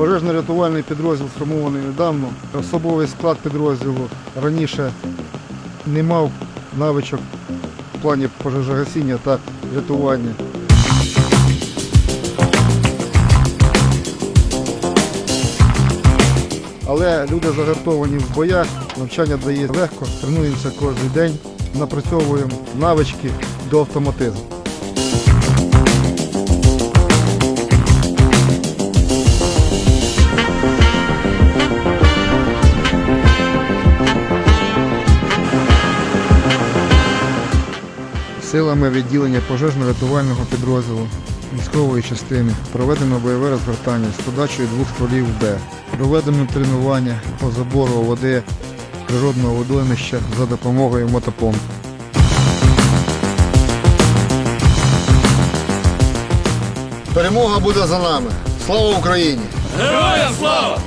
Пожежно-рятувальний підрозділ сформований недавно. Особовий склад підрозділу раніше не мав навичок в плані пожежогасіння та рятування. Але люди загартовані в боях, навчання дає легко, тренуємося кожен день, напрацьовуємо навички до автоматизму. Силами відділення пожежно-рятувального підрозділу військової частини проведено бойове розгортання з подачею двох стволів Б. Проведено тренування по забору води природного водоймища за допомогою мотопомп. Перемога буде за нами. Слава Україні! Героям слава!